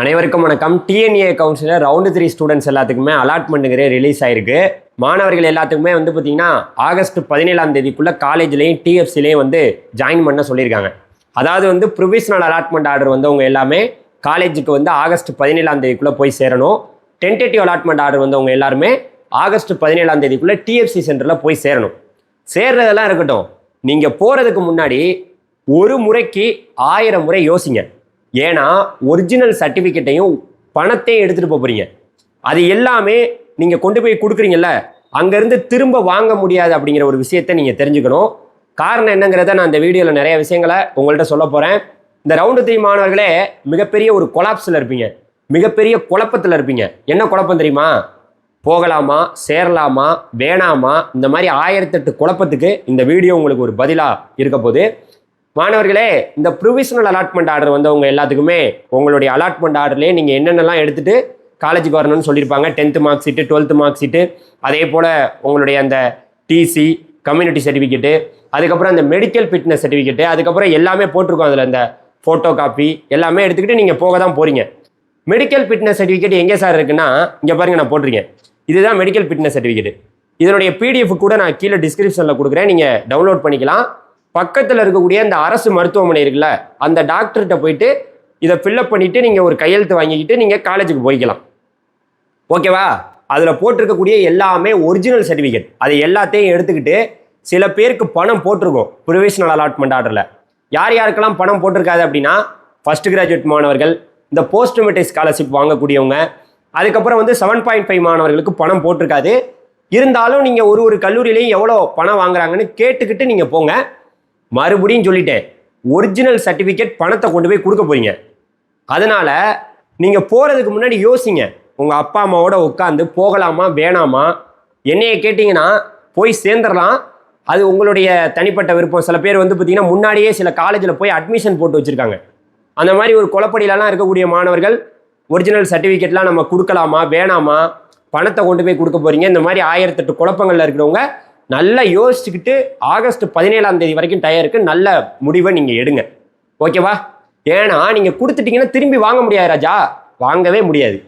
அனைவருக்கும் வணக்கம். TNEA counsellor round three students எல்லாத்துக்குமே அலாட்மெண்ட்டுங்கிற ரிலீஸ் ஆயிருக்கு. மாணவர்கள் எல்லாத்துக்குமே வந்து பார்த்தீங்கன்னா ஆகஸ்ட் பதினேழாம் தேதிக்குள்ளே காலேஜ்லேயும் டிஎஃப்சிலையும் வந்து ஜாயின் பண்ண சொல்லியிருக்காங்க. அதாவது வந்து ப்ரொவிஷனல் அலாட்மெண்ட் ஆர்டர் வந்தவங்க எல்லாமே காலேஜுக்கு வந்து ஆகஸ்ட் பதினேழாம் தேதிக்குள்ளே போய் சேரணும். டென்டேட்டிவ் அலாட்மெண்ட் ஆர்டர் வந்தவங்க எல்லாருமே ஆகஸ்ட் பதினேழாம் தேதிக்குள்ளே டிஎஃப்சி சென்டரில் போய் சேரணும். சேர்றதெல்லாம் இருக்கட்டும். நீங்கள் போகிறதுக்கு முன்னாடி ஒரு முறைக்கு ஆயிரம் முறை யோசிங்க. ஏன்னா ஒரிஜினல் சர்டிஃபிகேட்டையும் பணத்தையும் எடுத்துகிட்டு போக போகிறீங்க அது எல்லாமே நீங்கள் கொண்டு போய் கொடுக்குறீங்கல்ல அங்கேருந்து திரும்ப வாங்க முடியாது அப்படிங்கிற ஒரு விஷயத்தை நீங்கள் தெரிஞ்சுக்கணும். காரணம் என்னங்கிறத நான் இந்த வீடியோவில் நிறைய விஷயங்களை உங்கள்கிட்ட சொல்ல போகிறேன் இந்த ரவுண்டு த்ரீ மாணவர்களே மிகப்பெரிய ஒரு கொலாப்ஸில் இருப்பீங்க. மிகப்பெரிய குழப்பத்தில் இருப்பீங்க. என்ன குழப்பம் தெரியுமா? போகலாமா? சேரலாமா? வேணாமா? இந்த மாதிரி ஆயிரத்தெட்டு குழப்பத்துக்கு இந்த வீடியோ உங்களுக்கு ஒரு பதிலாக இருக்க போது மாணவர்களே இந்த ப்ரொவிஷனல் அலாட்மெண்ட் ஆர்டர் வந்தவங்க எல்லாத்துக்குமே உங்களுடைய அலாட்மெண்ட் ஆர்டர்லேயே நீங்கள் என்னென்னலாம் எடுத்துகிட்டு காலேஜுக்கு வரணும்னு சொல்லியிருப்பாங்க. Tenth mark sheet twelfth mark sheet அதே போல் உங்களுடைய அந்த டிசி கம்யூனிட்டி சர்டிஃபிகேட்டு அதுக்கப்புறம் அந்த மெடிக்கல் ஃபிட்னஸ் சர்டிஃபிகேட்டு அதுக்கப்புறம் எல்லாமே போட்டிருக்கோம் அதில் அந்த ஃபோட்டோ காப்பி எல்லாமே எடுத்துக்கிட்டு நீங்கள் போக தான் போகிறீங்க மெடிக்கல் ஃபிட்னஸ் சர்டிஃபிகேட் எங்கே சார் இருக்குன்னா இங்கே பாருங்கள் நான் போட்டிருக்கேன். இதுதான் மெடிக்கல் ஃபிட்னஸ் சர்டிஃபிகேட் இதனுடைய பிடிஎஃப் கூட நான் கீழே டிஸ்கிரிப்ஷனில் கொடுக்குறேன். நீங்கள் டவுன்லோட் பண்ணிக்கலாம். பக்கத்தில் இருக்கக்கூடிய அந்த அரசு மருத்துவமனை இருக்குல்ல அந்த டாக்டர்கிட்ட போயிட்டு இதை ஃபில்லப் பண்ணிவிட்டு நீங்கள் ஒரு கையெழுத்து வாங்கிக்கிட்டு நீங்கள் காலேஜுக்கு போய்க்கலாம். ஓகேவா அதில் போட்டிருக்கக்கூடிய எல்லாமே ஒரிஜினல் சர்டிஃபிகேட் அது எல்லாத்தையும் எடுத்துக்கிட்டு சில பேருக்கு பணம் போட்டிருக்கோம் ப்ரொவிஷனல் அலாட்மெண்ட் ஆர்டரில் யார் யாருக்கெல்லாம் பணம் போட்டிருக்காது அப்படின்னா ஃபர்ஸ்ட் கிராஜுவேட் மாணவர்கள் இந்த போஸ்ட் மெட்ரிக் ஸ்காலர்ஷிப் வாங்கக்கூடியவங்க அதுக்கப்புறம் வந்து செவன் பாயிண்ட் ஃபைவ் மாணவர்களுக்கு பணம் போட்டிருக்காது. இருந்தாலும் நீங்கள் ஒரு ஒரு கல்லூரியிலையும் எவ்வளோ பணம் வாங்குறாங்கன்னு கேட்டுக்கிட்டு நீங்கள் போங்க. மறுபடியும் சொல்லிட்டேன் ஒரிஜினல் சர்டிஃபிகேட் பணத்தை கொண்டு போய் கொடுக்க போறீங்க. அதனால நீங்கள் போகிறதுக்கு முன்னாடி யோசிங்க உங்கள் அப்பா அம்மாவோட உட்காந்து போகலாமா வேணாமா? என்னைய கேட்டிங்கன்னா போய் சேர்ந்துடலாம். அது உங்களுடைய தனிப்பட்ட விருப்பம். சில பேர் வந்து பார்த்தீங்கன்னா முன்னாடியே சில காலேஜில் போய் அட்மிஷன் போட்டு வச்சுருக்காங்க. அந்த மாதிரி ஒரு குழப்படியிலலாம் இருக்கக்கூடிய மாணவர்கள் ஒரிஜினல் சர்டிஃபிகேட்லாம் நம்ம கொடுக்கலாமா வேணாமா? பணத்தை கொண்டு போய் கொடுக்க போகிறீங்க இந்த மாதிரி ஆயிரத்தெட்டு குழப்பங்களில் இருக்கிறவங்க நல்லா யோசிச்சுக்கிட்டு ஆகஸ்ட் பதினேழாம் தேதி வரைக்கும் டயருக்கு நல்ல முடிவை நீங்கள் எடுங்க. ஓகேவா? ஏன்னா நீங்கள் கொடுத்துட்டீங்கன்னா திரும்பி வாங்க முடியாது ராஜா. வாங்கவே முடியாது.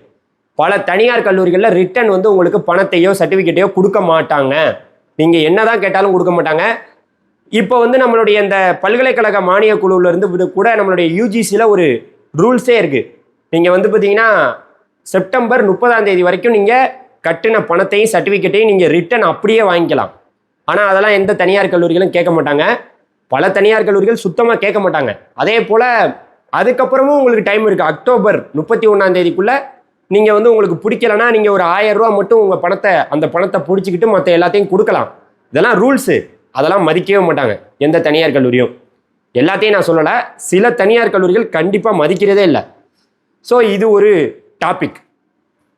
பல தனியார் கல்லூரிகளில் ரிட்டர்ன் வந்து உங்களுக்கு பணத்தையோ சர்டிஃபிகேட்டையோ கொடுக்க மாட்டாங்க. நீங்கள் என்னதான் கேட்டாலும் கொடுக்க மாட்டாங்க. இப்போ வந்து நம்மளுடைய இந்த பல்கலைக்கழக மானிய குழுவிலேருந்து கூட நம்மளுடைய யூஜிசியில் ஒரு ரூல்ஸே இருக்குது நீங்கள் வந்து பார்த்தீங்கன்னா செப்டம்பர் முப்பதாம் தேதி வரைக்கும் நீங்கள் கட்டின பணத்தையும் சர்டிஃபிகேட்டையும் நீங்கள் ரிட்டர்ன் அப்படியே வாங்கிக்கலாம். ஆனால் அதெல்லாம் எந்த தனியார் கல்லூரிகளும் கேட்க மாட்டாங்க. பல தனியார் கல்லூரிகள் சுத்தமாக கேட்க மாட்டாங்க. அதே போல் அதுக்கப்புறமும் உங்களுக்கு டைம் இருக்குது அக்டோபர் முப்பத்தி ஒன்றாம் தேதிக்குள்ளே நீங்கள் வந்து உங்களுக்கு பிடிக்கலனா நீங்கள் ஒரு ஆயிரம் ரூபா மட்டும் உங்கள் பணத்தை அந்த பணத்தை பிடிச்சிக்கிட்டு மற்ற எல்லாத்தையும் கொடுக்கலாம். இதெல்லாம் ரூல்ஸு அதெல்லாம் மதிக்கவே மாட்டாங்க எந்த தனியார் கல்லூரியும். எல்லாத்தையும் நான் சொல்லலை. சில தனியார் கல்லூரிகள் கண்டிப்பாக மதிக்கிறதே இல்லை. ஸோ இது ஒரு டாபிக்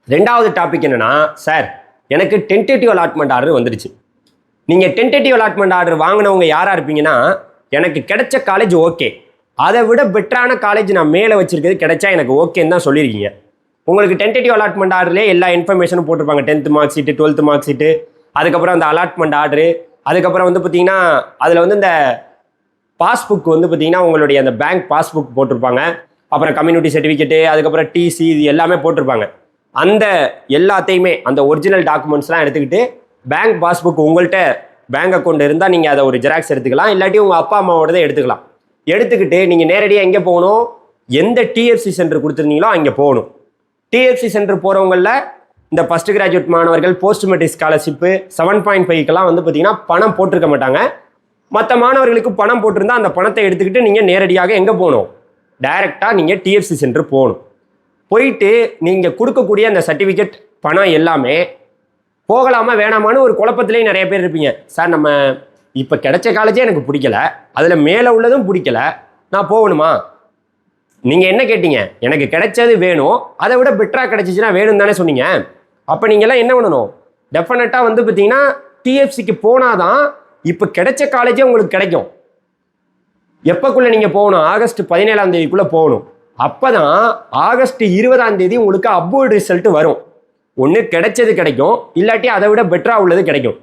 ரெண்டாவது டாபிக் என்னன்னா சார் எனக்கு டென்டேட்டிவ் அலாட்மெண்ட் ஆர்டர் வந்துடுச்சு. நீங்கள் டென்டேட்டிவ் அலாட்மெண்ட் ஆர்டர் வாங்கினவங்க யாராக இருப்பீங்கன்னா எனக்கு கிடைச்ச காலேஜ் ஓகே அதை விட பெட்டரான காலேஜ் நான் மேலே வச்சிருக்கிறது கிடைச்சா எனக்கு ஓகேன்னு தான் சொல்லியிருக்கீங்க. உங்களுக்கு டென்டேட்டிவ் அலாட்மெண்ட் ஆர்டர்லேயே எல்லா இன்ஃபர்மேஷனும் போட்டிருப்பாங்க. Tenth mark sheet twelfth mark sheet அதுக்கப்புறம் அந்த அலாட்மெண்ட் ஆர்டரு அதுக்கப்புறம் வந்து பார்த்தீங்கன்னா அதில் வந்து இந்த பாஸ்புக் வந்து பார்த்தீங்கன்னா உங்களுடைய அந்த பேங்க் பாஸ்புக் போட்டிருப்பாங்க. அப்புறம் கம்யூனிட்டி சர்டிஃபிகேட்டு அதுக்கப்புறம் டிசி இது எல்லாமே போட்டிருப்பாங்க. அந்த எல்லாத்தையுமே அந்த ஒரிஜினல் டாக்குமெண்ட்ஸ்லாம் எடுத்துக்கிட்டு பேங்க் பாஸ்புக் உங்கள்கிட்ட பேங்க் அக்கௌண்ட் இருந்தால் நீங்கள் அதை ஒரு ஜெராக்ஸ் எடுத்துக்கலாம். இல்லாட்டி உங்கள் அப்பா அம்மாவோடதை எடுத்துக்கலாம். எடுத்துக்கிட்டு நீங்கள் நேரடியாக எங்கே போகணும்? எந்த டிஎஃப்சி சென்டர் கொடுத்துருந்தீங்களோ அங்கே போகணும். டிஎஃப்சி சென்டர் போகிறவங்களில் இந்த ஃபஸ்ட் கிராஜுவேட் மாணவர்கள் post matric scholarship seven point ஃபைவ்க்கெல்லாம் வந்து பார்த்தீங்கன்னா பணம் போட்டிருக்க மாட்டாங்க. மற்ற மாணவர்களுக்கு பணம் போட்டிருந்தா அந்த பணத்தை எடுத்துக்கிட்டு நீங்கள் நேரடியாக எங்கே போகணும்? டைரெக்டாக நீங்கள் டிஎஃப்சி சென்டர் போகணும். போயிட்டு நீங்கள் கொடுக்கக்கூடிய அந்த சர்டிஃபிகேட் பணம் எல்லாமே போகலாமா வேணாமான்னு ஒரு குழப்பத்திலேயே நிறைய பேர் இருப்பீங்க. சார் நம்ம இப்போ கிடைச்ச காலேஜே எனக்கு பிடிக்கல. அதில் மேலே உள்ளதும் பிடிக்கல. நான் போகணுமா? நீங்கள் என்ன கேட்டீங்க? எனக்கு கிடைச்சது வேணும். அதை விட பெட்டராக கிடைச்சிச்சுன்னா வேணும் தானே சொன்னீங்க. அப்போ நீங்கள்லாம் என்ன பண்ணணும்? டெஃபினட்டாக வந்து பார்த்தீங்கன்னா டிஎஃப்சிக்கு போனால் தான் இப்போ கிடைச்ச காலேஜே உங்களுக்கு கிடைக்கும். எப்போக்குள்ளே நீங்கள் போகணும்? ஆகஸ்ட் பதினேழாம் தேதிக்குள்ளே போகணும். அப்போ தான் ஆகஸ்ட் இருபதாம் தேதி உங்களுக்கு அப்வோர்டு ரிசல்ட் வரும். ஒன்று கிடைச்சது கிடைக்கும் இல்லாட்டி அதை விட பெட்டராக உள்ளது கிடைக்கும்.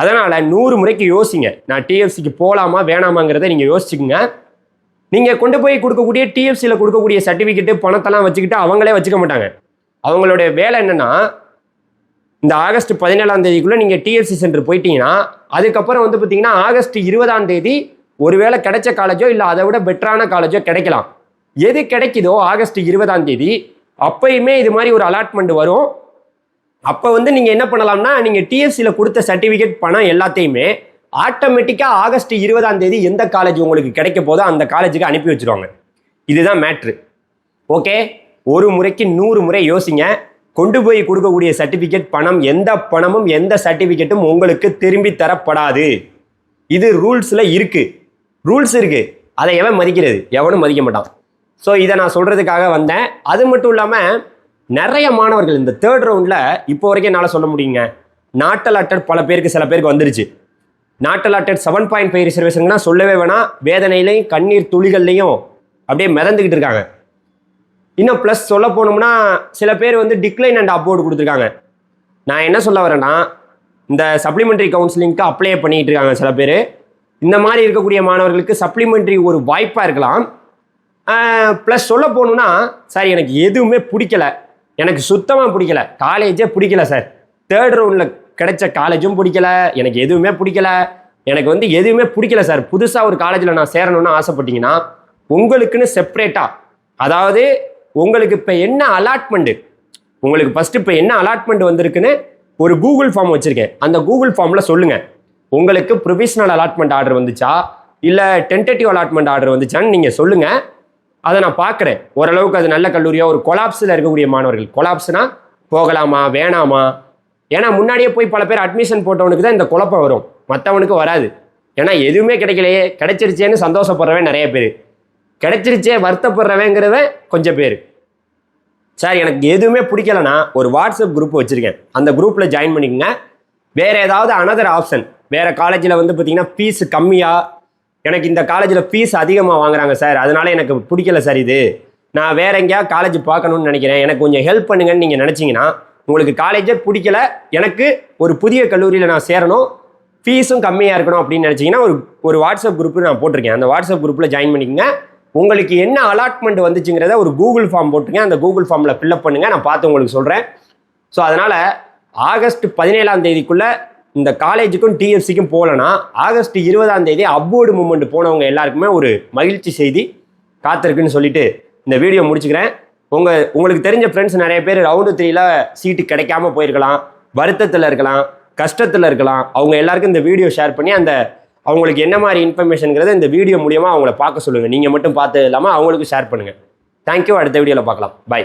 அதனால் நூறு முறைக்கு யோசிங்க. நான் டிஎஃப்சிக்கு போகலாமா வேணாமாங்கிறத நீங்கள் யோசிச்சுக்கோங்க. நீங்கள் கொண்டு போய் கொடுக்கக்கூடிய டிஎஃப்சியில் கொடுக்கக்கூடிய சர்டிஃபிகேட்டு பணத்தெல்லாம் வச்சுக்கிட்டு அவங்களே வச்சுக்க மாட்டாங்க. அவங்களுடைய வேலை என்னன்னா இந்த ஆகஸ்ட் பதினேழாம் தேதிக்குள்ளே நீங்கள் டிஎஃப்சி சென்டர் போயிட்டீங்கன்னா அதுக்கப்புறம் வந்து பார்த்தீங்கன்னா ஆகஸ்ட் இருபதாம் தேதி ஒருவேளை கிடைச்ச காலேஜோ இல்லை அதை விட பெட்டரான காலேஜோ கிடைக்கலாம். எது கிடைக்குதோ ஆகஸ்ட் இருபதாம் தேதி அப்பயுமே இது மாதிரி ஒரு அலாட்மெண்ட் வரும். அப்போ வந்து நீங்கள் என்ன பண்ணலாம்னா நீங்கள் டிஎஃப்சியில் கொடுத்த சர்டிஃபிகேட் பணம் எல்லாத்தையுமே ஆட்டோமேட்டிக்காக ஆகஸ்ட் இருபதாம் தேதி எந்த காலேஜ் உங்களுக்கு கிடைக்க போதோ அந்த காலேஜுக்கு அனுப்பி வச்சுருவாங்க. இதுதான் மேட்ரு ஓகே ஒரு முறைக்கு நூறு முறை யோசிங்க. கொண்டு போய் கொடுக்கக்கூடிய சர்டிஃபிகேட் பணம் எந்த பணமும் எந்த சர்டிஃபிகேட்டும் உங்களுக்கு திரும்பி தரப்படாது. இது ரூல்ஸில் இருக்குது ரூல்ஸ் இருக்குது அதை எவன் மதிக்கிறது? எவனும் மதிக்க மாட்டான். ஸோ இதை நான் சொல்கிறதுக்காக வந்தேன். அது மட்டும் இல்லாமல் நிறைய மாணவர்கள் இந்த தேர்ட் ரவுண்டில் இப்போ வரைக்கும் என்னால் சொல்ல முடியுங்க? நாட்டல் அட்டட் பல பேருக்கு சில பேருக்கு வந்துருச்சு. நாட்டல் அட்டட் செவன் பாயிண்ட் ஃபைவ் ரிசர்வேஷன்னா சொல்லவே வேணாம். வேதனையிலையும் கண்ணீர் துளிகள்லையும் அப்படியே மிதந்துக்கிட்டு இருக்காங்க. இன்னும் ப்ளஸ் சொல்ல போனோம்னா சில பேர் வந்து டிக்ளைன் அண்ட் அப்போர்டு கொடுத்துருக்காங்க. நான் என்ன சொல்ல வரேன்னா இந்த சப்ளிமெண்ட்ரி கவுன்சிலிங்க்கு அப்ளை பண்ணிகிட்டு இருக்காங்க சில பேர். இந்த மாதிரி இருக்கக்கூடிய மாணவர்களுக்கு சப்ளிமெண்ட்ரி ஒரு வாய்ப்பாக இருக்கலாம். ப்ளஸ் சொல்ல போகணுன்னா சார் எனக்கு எதுவுமே பிடிக்கல. எனக்கு சுத்தமாக பிடிக்கல. காலேஜே பிடிக்கல சார் தேர்ட் ரவுண்டில் கிடைச்ச காலேஜும் பிடிக்கல. எனக்கு எதுவுமே பிடிக்கல. எனக்கு வந்து எதுவுமே பிடிக்கல சார் புதுசாக ஒரு காலேஜில் நான் சேரணும்னு ஆசைப்பட்டீங்கன்னா உங்களுக்குன்னு செப்ரேட்டாக அதாவது உங்களுக்கு இப்போ என்ன அலாட்மெண்ட்டு உங்களுக்கு ஃபஸ்ட்டு இப்போ என்ன அலாட்மெண்ட் வந்திருக்குன்னு ஒரு கூகுள் ஃபார்ம் வச்சுருக்கேன். அந்த கூகுள் ஃபார்மில் சொல்லுங்கள் உங்களுக்கு ப்ரொவிஷனல் அலாட்மெண்ட் ஆர்டர் வந்துச்சா? இல்லை டென்டேட்டிவ் அலாட்மெண்ட் ஆர்டர் வந்துச்சான்னு நீங்கள் சொல்லுங்கள் அதை நான் பார்க்குறேன். ஓரளவுக்கு அது நல்ல கல்லூரியாக ஒரு கொலாப்ஸில் இருக்கக்கூடிய மாணவர்கள். கொலாப்ஸ்னா போகலாமா வேணாமா? ஏன்னா முன்னாடியே போய் பல பேர் அட்மிஷன் போட்டவனுக்கு தான் இந்த குழப்பம் வரும். மற்றவனுக்கு வராது. ஏன்னா எதுவுமே கிடைக்கலையே. கிடைச்சிருச்சேன்னு சந்தோஷப்படுறவன் நிறைய பேர். கிடைச்சிருச்சே வருத்தப்படுறவங்கிறவன் கொஞ்சம் பேர். சார் எனக்கு எதுவுமே பிடிக்கலனா ஒரு வாட்ஸ்அப் குரூப் வச்சுருக்கேன். அந்த குரூப்பில் ஜாயின் பண்ணிக்கங்க. வேறு ஏதாவது அனதர் ஆப்ஷன் வேறு காலேஜில் வந்து பார்த்தீங்கன்னா ஃபீஸ் கம்மியாக எனக்கு இந்த காலேஜில் ஃபீஸ் அதிகமாக வாங்குறாங்க சார். அதனால் எனக்கு பிடிக்கல சார் இது. நான் வேற எங்கேயாவது காலேஜ் பார்க்கணும்னு நினைக்கிறேன். எனக்கு கொஞ்சம் ஹெல்ப் பண்ணுங்கன்னு நீங்கள் நினச்சிங்கன்னா உங்களுக்கு காலேஜே பிடிக்கல எனக்கு ஒரு புதிய கல்லூரியில் நான் சேரணும் ஃபீஸும் கம்மியாக இருக்கணும் அப்படின்னு நினச்சிங்கன்னா ஒரு ஒரு வாட்ஸ்அப் குரூப் நான் போட்டிருக்கேன். அந்த வாட்ஸ்அப் குரூப்பில் ஜாயின் பண்ணிக்கங்க. உங்களுக்கு என்ன அலாட்மெண்ட் வந்துச்சுங்கிறத ஒரு கூகுள் ஃபார்ம் போட்டிருக்கேன் அந்த கூகுள் ஃபார்மில் ஃபில்அப் பண்ணுங்கள் நான் பார்த்து உங்களுக்கு சொல்கிறேன் ஸோ அதனால் ஆகஸ்ட் பதினேழாம் தேதிக்குள்ளே இந்த காலேஜுக்கும் டிஎஃப்சிக்கும் போகலன்னா ஆகஸ்ட் இருபதாம் தேதி அப்வோர்டு மூமெண்ட் போனவங்க எல்லாருக்குமே ஒரு மகிழ்ச்சி செய்தி காத்திருக்குன்னு சொல்லிட்டு இந்த வீடியோ முடிச்சுக்கிறேன். உங்கள் உங்களுக்கு தெரிஞ்ச ஃப்ரெண்ட்ஸ் நிறைய பேர் ரவுண்டு த்ரீல சீட்டு கிடைக்காம போயிருக்கலாம் வருத்தத்தில் இருக்கலாம் கஷ்டத்தில் இருக்கலாம். அவங்க எல்லாருக்கும் இந்த வீடியோ ஷேர் பண்ணி அந்த அவங்களுக்கு என்ன மாதிரி இன்ஃபர்மேஷனுங்கிறத இந்த வீடியோ மூலியமாக அவங்கள பார்க்க சொல்லுங்கள் நீங்கள் மட்டும் பார்த்து இல்லாமல் அவங்களுக்கும் ஷேர் பண்ணுங்கள் தேங்க்யூ அடுத்த வீடியோவில் பார்க்கலாம். பை